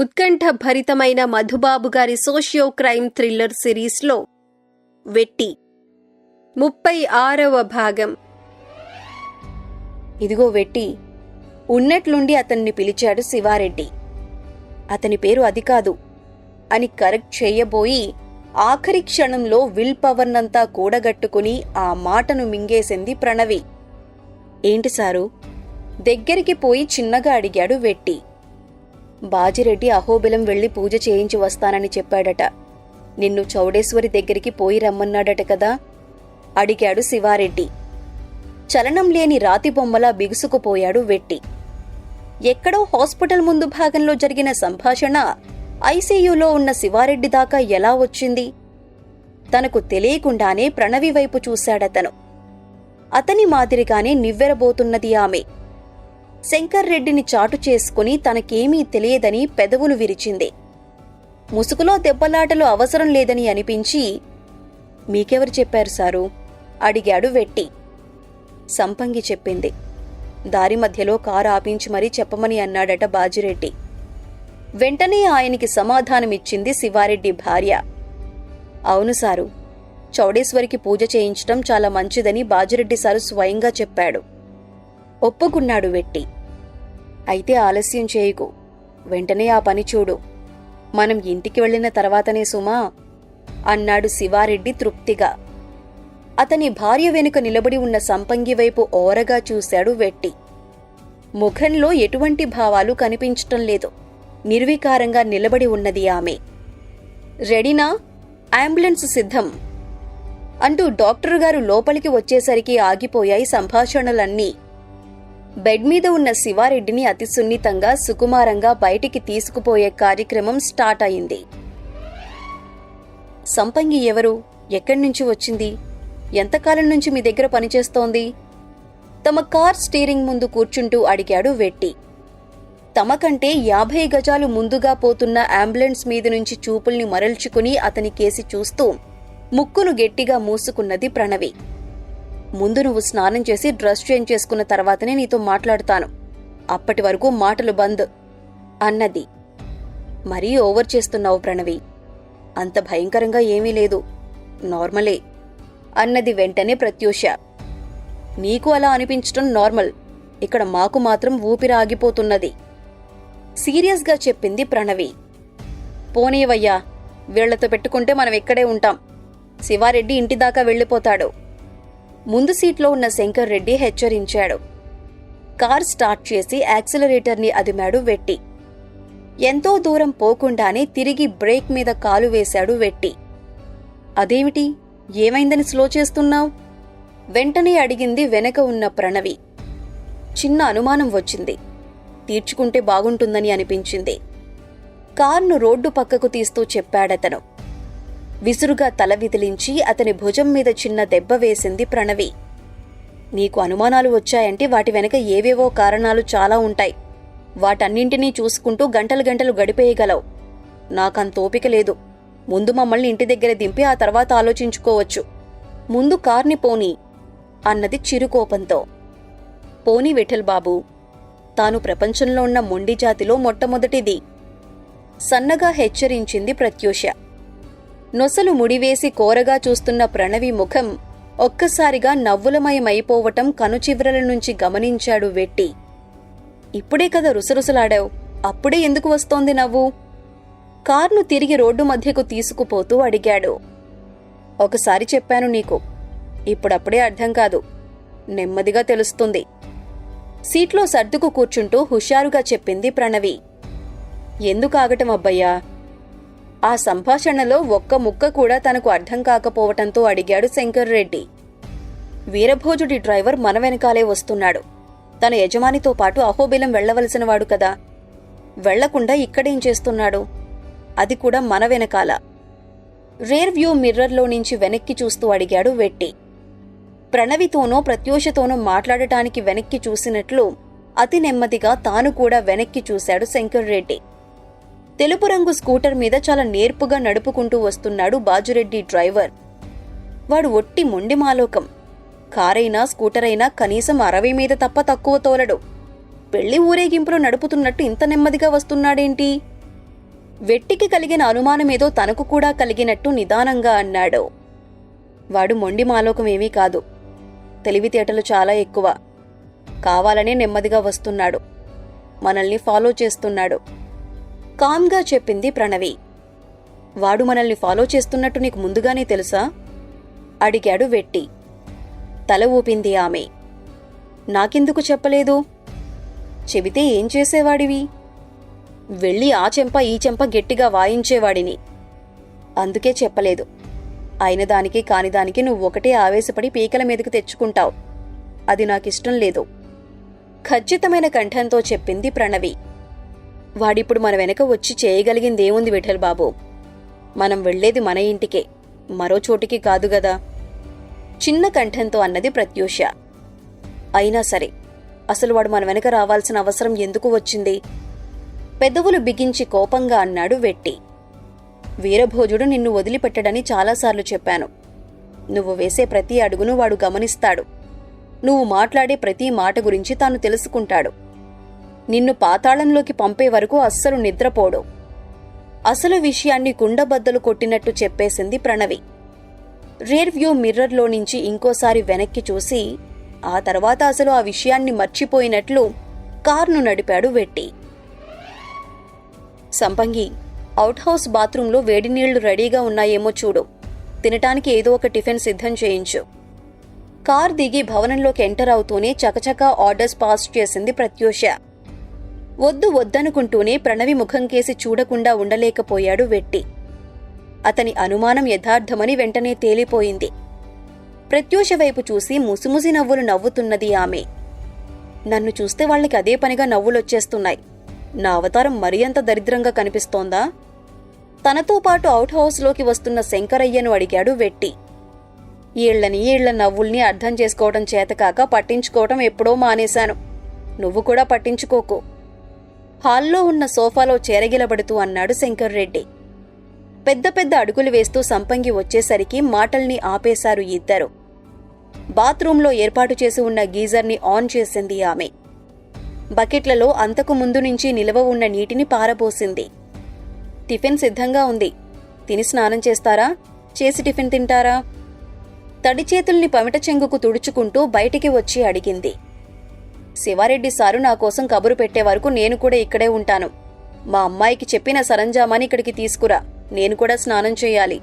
ఉత్కంఠ భరితమైన మధుబాబు గారి socio crime thriller సిరీస్లో వెట్టి. ముప్పై ఆరవ భాగం. ఇదిగో వెట్టి ఉన్నట్లుండి అతన్ని పిలిచాడు శివారెడ్డి. అతని పేరు అది కాదు అని కరెక్ట్ చేయబోయి ఆఖరి క్షణంలో విల్ పవర్నంతా కూడగట్టుకుని ఆ మాటను మింగేసింది ప్రణవి. ఏంటి సారు? దగ్గరికి పోయి చిన్నగా అడిగాడు వెట్టి. బాజిరెడ్డి అహోబిలం వెళ్ళి పూజ చేయించి వస్తానని చెప్పాడట. నిన్ను చౌడేశ్వరి దగ్గరికి పోయి రమ్మన్నాడట కదా? అడిగాడు శివారెడ్డి. చలనం లేని రాతి బొమ్మలా బిగుసుకుపోయాడు వెట్టి. ఎక్కడో హాస్పిటల్ ముందు భాగంలో జరిగిన సంభాషణ ఐసీయూలో ఉన్న శివారెడ్డి దాకా ఎలా వచ్చింది? తనకు తెలియకుండానే ప్రణవి వైపు చూశాడతను. అతని మాదిరిగానే నివ్వెరబోతున్నది ఆమె. శంకర్ రెడ్డిని చాటు చేసుకుని తనకేమీ తెలియదని పెదవులు విరిచింది. ముసుగులో దెబ్బలాటలు అవసరం లేదని అనిపించి మీకెవరు చెప్పారు సారు? అడిగాడు వెట్టి. సంపంగి చెప్పింది. దారి మధ్యలో కారు ఆపించి మరీ చెప్పమని అన్నాడట బాజిరెడ్డి. వెంటనే ఆయనకి సమాధానమిచ్చింది శివారెడ్డి భార్య. అవును సారు చౌడేశ్వరికి పూజ చేయించటం చాలా మంచిదని బాజిరెడ్డి సారు స్వయంగా చెప్పాడు. ఒప్పుకున్నాడు వెట్టి. అయితే ఆలస్యం చేయకు. వెంటనే ఆ పని చూడు. మనం ఇంటికి వెళ్ళిన తర్వాతనే సుమా అన్నాడు శివారెడ్డి తృప్తిగా. అతని భార్య వెనుక నిలబడి ఉన్న సంపంగి వైపు ఓరగా చూశాడు వెట్టి. ముఖంలో ఎటువంటి భావాలు కనిపించటం లేదు. నిర్వికారంగా నిలబడి ఉన్నది ఆమె. రెడీనా? అంబులెన్స్ సిద్ధం. అంటూ డాక్టర్ గారు లోపలికి వచ్చేసరికి ఆగిపోయాయి సంభాషణలన్నీ. బెడ్ మీద ఉన్న శివారెడ్డిని అతి సున్నితంగా సుకుమారంగా బయటికి తీసుకుపోయే కార్యక్రమం స్టార్ట్ అయింది. సంపంగి ఎవరు? ఎక్కడి నుంచి వచ్చింది? ఎంతకాలం నుంచి మీ దగ్గర పనిచేస్తోంది? తమ కార్ స్టీరింగ్ ముందు కూర్చుంటూ అడిగాడు వెట్టి. తమ కంటే యాభై గజాలు ముందుగా పోతున్న అంబులెన్స్ మీద నుంచి చూపుల్ని మరల్చుకుని అతని కేసి చూస్తూ ముక్కును గట్టిగా మూసుకున్నది ప్రణవి. ముందు నువ్వు స్నానం చేసి డ్రెస్ చేంజ్ చేసుకున్న తర్వాతనే నీతో మాట్లాడతాను. అప్పటి వరకు మాటలు బంద్ అన్నది. మరీ ఓవర్ చేస్తున్నావు ప్రణవి. అంత భయంకరంగా ఏమీ లేదు. నార్మలే అన్నది వెంటనే ప్రత్యూష. నీకు అలా అనిపించటం నార్మల్. ఇక్కడ మాకు మాత్రం ఊపిరి ఆగిపోతున్నది. సీరియస్గా చెప్పింది ప్రణవి. పోనీవయ్యా వీళ్ళతో పెట్టుకుంటే మనం ఇక్కడే ఉంటాం. శివారెడ్డి ఇంటిదాకా వెళ్ళిపోతాడు. ముందు సీట్లో ఉన్న శంకర్ రెడ్డి హెచ్చరించాడు. కార్ స్టార్ట్ చేసి యాక్సిలరేటర్ని అదిమాడు వెట్టి. ఎంతో దూరం పోకుండానే తిరిగి బ్రేక్ మీద కాలు వేశాడు వెట్టి. అదేమిటి? ఏమైందని స్లో చేస్తున్నావు? వెంటనే అడిగింది వెనక ఉన్న ప్రణవి. చిన్న అనుమానం వచ్చింది. తీర్చుకుంటే బాగుంటుందని అనిపించింది. కార్ను రోడ్డు పక్కకు తీస్తూ చెప్పాడతను. విసురుగా తల విదిలించి అతని భుజం మీద చిన్న దెబ్బ వేసింది ప్రణవి. నీకు అనుమానాలు వచ్చాయంటే వాటి వెనక ఏవేవో కారణాలు చాలా ఉంటాయి. వాటన్నింటినీ చూసుకుంటూ గంటలు గంటలు గడిపేయగలవు. నాకంతోపిక లేదు. ముందు మమ్మల్ని ఇంటి దగ్గర దింపి ఆ తర్వాత ఆలోచించుకోవచ్చు. ముందు కార్ని పోనీ అన్నది చిరుకోపంతో. పోనీ విఠల్ బాబు తాను ప్రపంచంలో ఉన్న మొండి జాతిలో మొట్టమొదటిది. సన్నగా హెచ్చరించింది ప్రత్యూష. నొసలు ముడివేసి కోరగా చూస్తున్న ప్రణవి ముఖం ఒక్కసారిగా నవ్వులమయమైపోవటం కనుచివ్రల నుంచి గమనించాడు వెట్టి. ఇప్పుడే కదా రుసరుసలాడావు. అప్పుడే ఎందుకు వస్తోంది నవ్వు? కార్ను తిరిగి రోడ్డు మధ్యకు తీసుకుపోతూ అడిగాడు. ఒకసారి చెప్పాను నీకు. ఇప్పుడప్పుడే అర్థం కాదు. నెమ్మదిగా తెలుస్తుంది. సీట్లో సర్దుకు కూర్చుంటూ హుషారుగా చెప్పింది ప్రణవి. ఎందుకు ఆగటం అబ్బయ్యా? ఆ సంభాషణలో ఒక్క ముక్క కూడా తనకు అర్థం కాకపోవటంతో అడిగాడు శంకర్ రెడ్డి. వీరభోజుడి డ్రైవర్ మన వెనకాలే వస్తున్నాడు. తన యజమానితో పాటు అహోబిలం వెళ్ళవలసినవాడు కదా. వెళ్ళకుండా ఇక్కడేం చేస్తున్నాడు? అది కూడా మన వెనకాల. రేర్ వ్యూ మిర్రర్లో నుంచి వెనక్కి చూస్తూ అడిగాడు వెట్టి. ప్రణవితోనో ప్రత్యూషతోనో మాట్లాడటానికి వెనక్కి చూసినట్లు అతి నెమ్మదిగా తాను కూడా వెనక్కి చూశాడు శంకర్ రెడ్డి. తెలుపు రంగు స్కూటర్ మీద చాలా నేర్పుగా నడుపుకుంటూ వస్తున్నాడు బాజురెడ్డి డ్రైవర్. వాడు ఒట్టి మొండి మాలోకం. కారైనా స్కూటర్ అయినా కనీసం అరవై మీద తప్ప తక్కువ తోలడు. పెళ్ళి ఊరేగింపులో నడుపుతున్నట్టు ఇంత నెమ్మదిగా వస్తున్నాడేంటి? వెట్టికి కలిగిన అనుమానమేదో తనకు కూడా కలిగినట్టు నిదానంగా అన్నాడు. వాడు మొండి మాలోకమేమీ కాదు. తెలివితేటలు చాలా ఎక్కువ. కావాలనే నెమ్మదిగా వస్తున్నాడు. మనల్ని ఫాలో చేస్తున్నాడు. కామ్గా చెప్పింది ప్రణవి. వాడు మనల్ని ఫాలో చేస్తున్నట్టు నీకు ముందుగానే తెలుసా? అడిగాడు వెట్టి. తల ఊపింది ఆమె. నాకెందుకు చెప్పలేదు? చెబితే ఏం చేసేవాడివి? వెళ్ళి ఆ చెంప ఈ చెంప గట్టిగా వాయించేవాడిని. అందుకే చెప్పలేదు. అయిన దానికి కాని దానికి నువ్వు ఒకటే ఆవేశపడి పీకల మీదకు తెచ్చుకుంటావు. అది నాకిష్టం లేదు. ఖచ్చితమైన కంఠంతో చెప్పింది ప్రణవి. వాడిప్పుడు మన వెనక వచ్చి చేయగలిగింది ఏముంది విఠల్ బాబు? మనం వెళ్ళేది మన ఇంటికే మరో చోటికి కాదు గదా? చిన్న కంఠంతో అన్నది ప్రత్యూష. అయినా సరే అసలు వాడు మన వెనక రావాల్సిన అవసరం ఎందుకు వచ్చింది? పెదవులు బిగించి కోపంగా అన్నాడు వెట్టి. వీరభోజుడు నిన్ను వదిలిపెట్టడని చాలాసార్లు చెప్పాను. నువ్వు వేసే ప్రతి అడుగును వాడు గమనిస్తాడు. నువ్వు మాట్లాడే ప్రతి మాట గురించి తాను తెలుసుకుంటాడు. నిన్ను పాతాళంలోకి పంపే వరకు అస్సలు నిద్రపోడు. అసలు విషయాన్ని కుండబద్దలు కొట్టినట్టు చెప్పేసింది ప్రణవి. రేర్ వ్యూ మిర్రర్లో నుంచి ఇంకోసారి వెనక్కి చూసి ఆ తర్వాత అసలు ఆ విషయాన్ని మర్చిపోయినట్లు కార్ను నడిపాడు వెట్టి. సంపంగి అవుట్ హౌస్ బాత్రూంలో వేడి నీళ్ళు రెడీగా ఉన్నాయేమో చూడు. తినటానికి ఏదో ఒక టిఫిన్ సిద్ధం చేయించు. కార్ దిగి భవనంలోకి ఎంటర్ అవుతూనే చకచకా ఆర్డర్స్ పాస్ చేసింది ప్రత్యూష. వద్దు వద్దనుకుంటూనే ప్రణవి ముఖం కేసి చూడకుండా ఉండలేకపోయాడు వెట్టి. అతని అనుమానం యథార్థమని వెంటనే తేలిపోయింది. ప్రత్యూష వైపు చూసి ముసిముసి నవ్వులు నవ్వుతున్నది ఆమె. నన్ను చూస్తే వాళ్ళకి అదే పనిగా నవ్వులొచ్చేస్తున్నాయి. నా అవతారం మరీ అంత దరిద్రంగా కనిపిస్తోందా? తనతో పాటు అవుట్ హౌస్లోకి వస్తున్న శంకరయ్యను అడిగాడు వెట్టి. ఈళ్ళని ఈళ్ళ నవ్వుల్ని అర్థం చేసుకోవడం చేతకాక పట్టించుకోవటం ఎప్పుడో మానేశాను. నువ్వు కూడా పట్టించుకోకు. హాల్లో ఉన్న సోఫాలో చేరగిలబడుతూ అన్నాడు శంకర్రెడ్డి. పెద్ద పెద్ద అడుగులు వేస్తూ సంపంగి వచ్చేసరికి మాటల్ని ఆపేశారు ఇద్దరు. బాత్రూంలో ఏర్పాటు చేసి ఉన్న గీజర్ని ఆన్ చేసింది ఆమె. బకెట్లలో అంతకు ముందు నుంచి నిలవ ఉన్న నీటిని పారబోసింది. టిఫిన్ సిద్ధంగా ఉంది. తిని స్నానం చేస్తారా? చేసి టిఫిన్ తింటారా? తడి చేతుల్ని పమిట చెంగుకు తుడుచుకుంటూ బయటికి వచ్చి అడిగింది. శివారెడ్డి సారు నా కోసం కబురు పెట్టే వరకు నేను కూడా ఇక్కడే ఉంటాను. మా అమ్మాయికి చెప్పిన సరంజామాని ఇక్కడికి తీసుకురా. నేను కూడా స్నానం చేయాలి.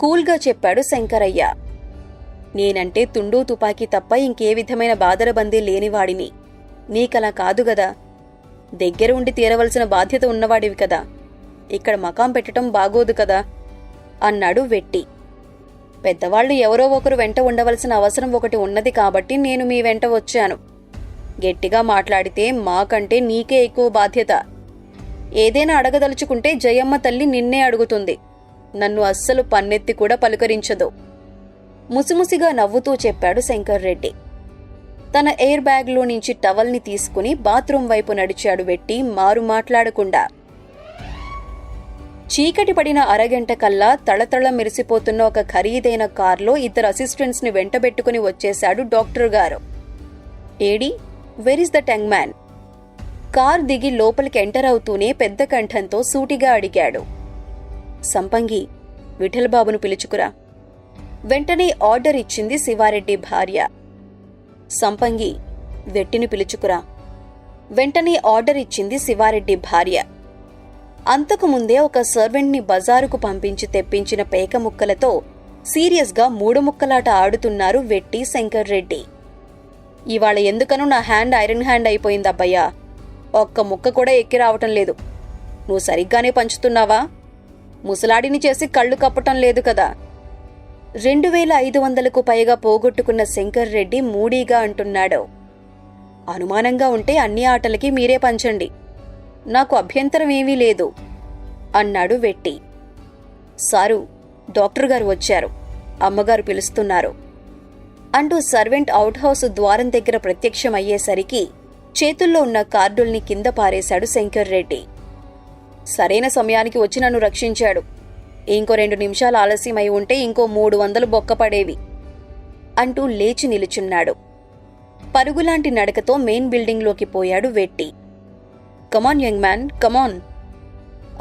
కూల్గా చెప్పాడు శంకరయ్య. నేనంటే తుండు తుపాకీ తప్ప ఇంకే విధమైన బాదరబందీ లేనివాడిని. నీకలా కాదు గదా. దగ్గర ఉండి తీరవలసిన బాధ్యత ఉన్నవాడివి కదా. ఇక్కడ మకాం పెట్టడం బాగోదు కదా. అన్నాడు వెట్టి. పెద్దవాళ్ళు ఎవరో ఒకరు వెంట ఉండవలసిన అవసరం ఒకటి ఉన్నది కాబట్టి నేను మీ వెంట వచ్చాను. గట్టిగా మాట్లాడితే మాకంటే నీకే ఎక్కువ బాధ్యత. ఏదైనా అడగదలుచుకుంటే జయమ్మ తల్లి నిన్నే అడుగుతుంది. నన్ను అస్సలు పన్నెత్తి కూడా పలుకరించదు. ముసిముసిగా నవ్వుతూ చెప్పాడు శంకర్రెడ్డి. తన ఎయిర్ బ్యాగ్లో నుంచి టవల్ని తీసుకుని బాత్రూం వైపు నడిచాడు వెట్టి మారు మాట్లాడకుండా. చీకటి పడిన అరగంట కల్లా తళతళ మెరిసిపోతున్న ఒక ఖరీదైన కార్లో ఇద్దరు అసిస్టెంట్స్ని వెంటబెట్టుకుని వచ్చేశాడు డాక్టర్ గారు. AD where is the tongue man car దిగి లోపలికి ఎంటర్ అవుతూనే పెద్ద కంఠంతో సూటిగా అడిగాడు. సంపంగి విఠలబాబును పిలుచుకురా. వెంటనే ఆర్డర్ ఇచ్చింది శివారెడ్డి భార్య. సంపంగి వెట్టిని పిలుచుకురా. వెంటనే ఆర్డర్ ఇచ్చింది శివారెడ్డి భార్య. అంతకుముందే ఒక సర్వెంట్ని బజారుకు పంపించి తెప్పించిన పేక ముక్కలతో సీరియస్గా మూడు ముక్కలాట ఆడుతున్నారు వెట్టి శంకర్రెడ్డి ఇవాళ ఎందుకనో నా హ్యాండ్ ఐరన్ హ్యాండ్ అయిపోయిందబ్బయ్యా. ఒక్క ముక్క కూడా ఎక్కి రావటం లేదు. నువ్వు సరిగ్గానే పంచుతున్నావా? ముసలాడిని చేసి కళ్ళు కప్పటం లేదు కదా. రెండు వేల ఐదు వందలకు పైగా పోగొట్టుకున్న శంకర్ రెడ్డి మూడీగా అంటున్నాడు. అనుమానంగా ఉంటే అన్ని ఆటలకి మీరే పంచండి. నాకు అభ్యంతరం ఏమీ లేదు అన్నాడు వెట్టి. సారు డాక్టర్ గారు వచ్చారు. అమ్మగారు పిలుస్తున్నారు. అంటూ సర్వెంట్ అవుట్ హౌస్ ద్వారం దగ్గర ప్రత్యక్షమయ్యేసరికి చేతుల్లో ఉన్న కార్డుల్ని కింద పారేశాడు శంకర్ రెడ్డి. సరైన సమయానికి వచ్చి నన్ను రక్షించాడు. ఇంకో రెండు నిమిషాలు ఆలస్యమై ఉంటే ఇంకో మూడు వందలు బొక్కపడేవి అంటూ లేచి నిలుచున్నాడు. పరుగులాంటి నడకతో మెయిన్ బిల్డింగ్లోకి పోయాడు వెట్టి. కమాన్ యంగ్ మ్యాన్ కమాన్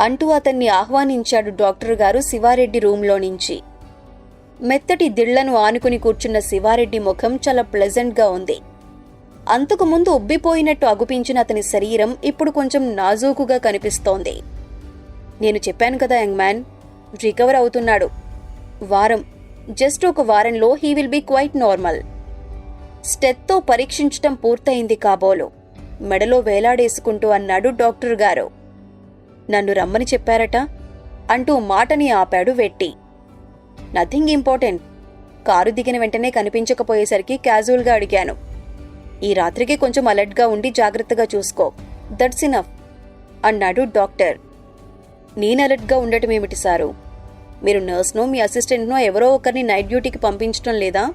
అంటూ అతన్ని ఆహ్వానించాడు డాక్టర్ గారు శివారెడ్డి రూంలో నుంచి. మెత్తటి దిళ్ళను ఆనుకుని కూర్చున్న శివారెడ్డి ముఖం చాలా ప్లెజెంట్గా ఉంది. అంతకుముందు ఉబ్బిపోయినట్టు అగుపించిన అతని శరీరం ఇప్పుడు కొంచెం నాజూకుగా కనిపిస్తోంది. నేను చెప్పాను కదా యంగ్ మ్యాన్ రికవర్ అవుతున్నాడు. వారం జస్ట్ ఒక వారంలో he will be quite normal. స్టెత్తో పరీక్షించటం పూర్తయింది కాబోలు. మెడలో వేలాడేసుకుంటూ అన్నాడు డాక్టర్ గారు. నన్ను రమ్మని చెప్పారట? అంటూ మాటని ఆపాడు వెట్టి. నథింగ్ ఇంపార్టెంట్ కారు దిగిన వెంటనే కనిపించకపోయేసరికి క్యాజువల్గా అడిగాను. ఈ రాత్రికి కొంచెం అలర్ట్గా ఉండి జాగ్రత్తగా చూసుకో. దట్స్ ఇనఫ్ అన్నాడు డాక్టర్. నేను అలర్ట్గా ఉండటం ఏమిటి సారు? మీరు నర్స్నో మీ అసిస్టెంట్నో ఎవరో ఒకరిని నైట్ డ్యూటీకి పంపించడం లేదా?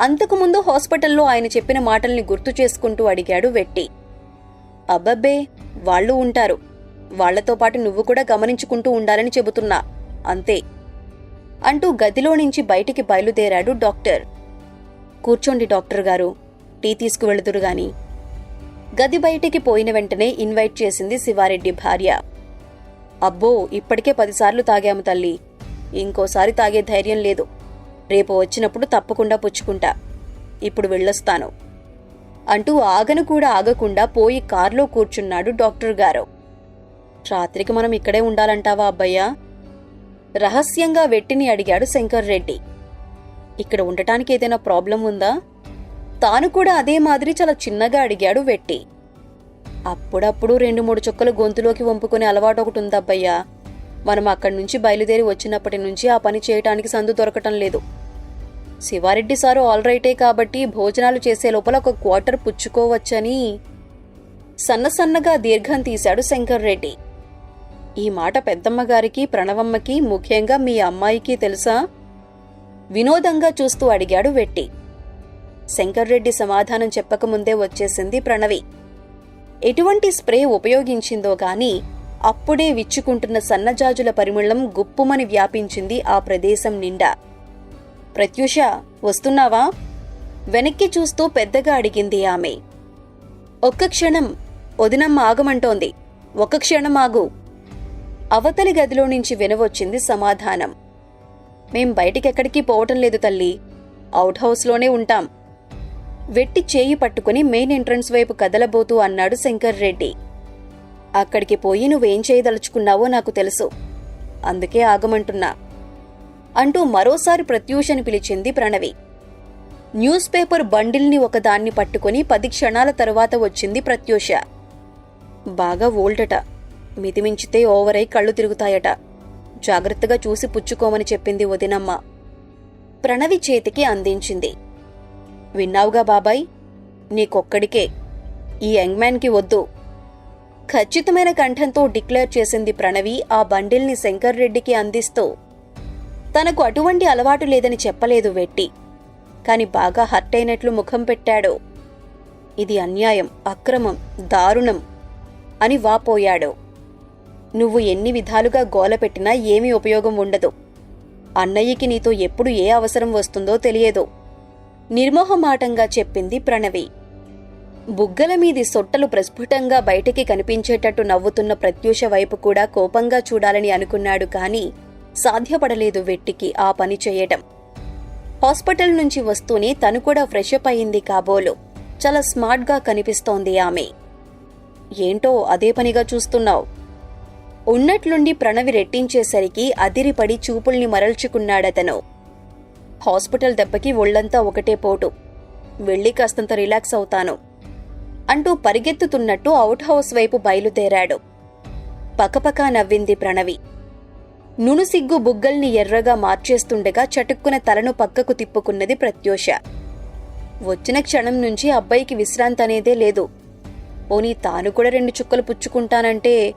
అంతకుముందు హాస్పిటల్లో ఆయన చెప్పిన మాటల్ని గుర్తు చేసుకుంటూ అడిగాడు వెట్టి. అబ్బబ్బే వాళ్ళు ఉంటారు. వాళ్ళతో పాటు నువ్వు కూడా గమనించుకుంటూ ఉండాలని చెబుతున్నా. అంతే. అంటూ గదిలో నుంచి బయటికి బయలుదేరాడు డాక్టర్. కూర్చోండి డాక్టర్ గారు టీ తీసుకువెళుదురు గాని. గది బయటికి పోయిన వెంటనే ఇన్వైట్ చేసింది శివారెడ్డి భార్య. అబ్బో ఇప్పటికే పదిసార్లు తాగాము తల్లి. ఇంకోసారి తాగే ధైర్యం లేదు. రేపు వచ్చినప్పుడు తప్పకుండా పుచ్చుకుంటా. ఇప్పుడు వెళ్ళొస్తాను. అంటూ ఆగను కూడా ఆగకుండా పోయి కార్లో కూర్చున్నాడు డాక్టర్ గారు. రాత్రికి మనం ఇక్కడే ఉండాలంటావా అబ్బయ్యా? రహస్యంగా వెట్టిని అడిగాడు శంకర్ రెడ్డి. ఇక్కడ ఉండటానికి ఏదైనా ప్రాబ్లం ఉందా? తాను కూడా అదే మాదిరి చాలా చిన్నగా అడిగాడు వెట్టి. అప్పుడప్పుడు రెండు మూడు చుక్కలు గొంతులోకి వంపుకునే అలవాటు ఒకటి ఉందబ్బయ్యా మనం అక్కడి నుంచి బయలుదేరి వచ్చినప్పటి నుంచి ఆ పని చేయటానికి సందు దొరకటం లేదు. శివారెడ్డి సారు ఆల్రైటే కాబట్టి భోజనాలు చేసే లోపల ఒక క్వార్టర్ పుచ్చుకోవచ్చని సన్న సన్నగా దీర్ఘం తీశాడు శంకర్ రెడ్డి. ఈ మాట పెద్దమ్మగారికి ప్రణవమ్మకి ముఖ్యంగా మీ అమ్మాయికి తెలుసా? వినోదంగా చూస్తూ అడిగాడు వెట్టి. శంకర్రెడ్డి సమాధానం చెప్పకముందే వచ్చేసింది ప్రణవి. ఎటువంటి స్ప్రే ఉపయోగించిందో గాని అప్పుడే విచ్చుకుంటున్న సన్నజాజుల పరిమళం గుప్పుమని వ్యాపించింది ఆ ప్రదేశం నిండా. ప్రత్యూష వస్తున్నావా? వెనక్కి చూస్తూ పెద్దగా అడిగింది ఆమె. ఒక్క క్షణం వదినమ్మ ఆగమంటోంది. ఒక్క క్షణం ఆగు. అవతలి గదిలో నుంచి వినవచ్చింది సమాధానం. మేం బయటికెక్కడికి పోవటం లేదు తల్లి. అవుట్ హౌస్లోనే ఉంటాం. వెట్టి చేయి పట్టుకుని మెయిన్ ఎంట్రన్స్ వైపు కదలబోతూ అన్నాడు శంకర్ రెడ్డి. అక్కడికి పోయి నువ్వేం చేయదలుచుకున్నావో నాకు తెలుసు. అందుకే ఆగమంటున్నా. అంటూ మరోసారి ప్రత్యూషని పిలిచింది ప్రణవి. న్యూస్ పేపర్ బండిల్ని ఒకదాన్ని పట్టుకుని పది క్షణాల తరువాత వచ్చింది ప్రత్యూష. బాగా ఓల్డట మితిమించితే ఓవరై కళ్ళు తిరుగుతాయట. జాగ్రత్తగా చూసి పుచ్చుకోమని చెప్పింది వదినమ్మ. ప్రణవి చేతికి అందించింది. విన్నావుగా బాబాయ్? నీకొక్కడికే. ఈ యంగ్ మ్యాన్కి వద్దు. ఖచ్చితమైన కంఠంతో డిక్లేర్ చేసింది ప్రణవి ఆ బండిల్ని శంకర్ రెడ్డికి అందిస్తూ. తనకు అటువంటి అలవాటు లేదని చెప్పలేదు వెట్టి. కాని బాగా హర్ట్ అయినట్లు ముఖం పెట్టాడు. ఇది అన్యాయం అక్రమం దారుణం అని వాపోయాడు. నువ్వు ఎన్ని విధాలుగా గోల పెట్టినా ఏమీ ఉపయోగం ఉండదు. అన్నయ్యకి నీతో ఎప్పుడు ఏ అవసరం వస్తుందో తెలియదు. నిర్మోహమాటంగా చెప్పింది ప్రణవి. బుగ్గల మీది సొట్టలు ప్రస్ఫుటంగా బయటికి కనిపించేటట్టు నవ్వుతున్న ప్రత్యూష వైపు కూడా కోపంగా చూడాలని అనుకున్నాడు కాని సాధ్యపడలేదు వెట్టికి ఆ పని చేయటం. హాస్పిటల్ నుంచి వస్తూనే తను కూడా ఫ్రెషప్ అయింది కాబోలు. చాలా స్మార్ట్గా కనిపిస్తోంది ఆమె. ఏంటో అదే పనిగా చూస్తున్నావు? ఉన్నట్లుండి ప్రణవి రెట్టించేసరికి అదిరిపడి చూపుల్ని మరల్చుకున్నాడతను. హాస్పిటల్ దెబ్బకి ఒళ్ళంతా ఒకటే పోటు. వెళ్ళి కాస్తంత రిలాక్స్ అవుతాను. అంటూ పరిగెత్తుతున్నట్టు అవుట్ హౌస్ వైపు బయలుదేరాడు. పకపకా నవ్వింది ప్రణవి. నునుసిగ్గు బుగ్గల్ని ఎర్రగా మార్చేస్తుండగా చటుక్కున తలను పక్కకు తిప్పుకున్నది ప్రత్యూష. వచ్చిన క్షణం నుంచి అబ్బాయికి విశ్రాంతి అనేదే లేదు. పోనీ తాను కూడా రెండు చుక్కలు పుచ్చుకుంటానంటే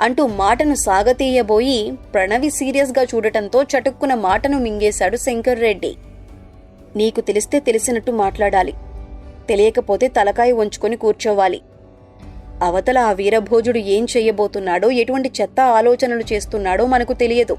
అంటూ మాటను సాగతీయబోయి ప్రణవి సీరియస్గా చూడటంతో చటుక్కున మాటను మింగేశాడు శంకర్ రెడ్డి. నీకు తెలిస్తే తెలిసినట్టు మాట్లాడాలి. తెలియకపోతే తలకాయ వంచుకొని కూర్చోవాలి. అవతల ఆ వీరభోజుడు ఏం చెయ్యబోతున్నాడో ఎటువంటి చెత్త ఆలోచనలు చేస్తున్నాడో మనకు తెలియదు.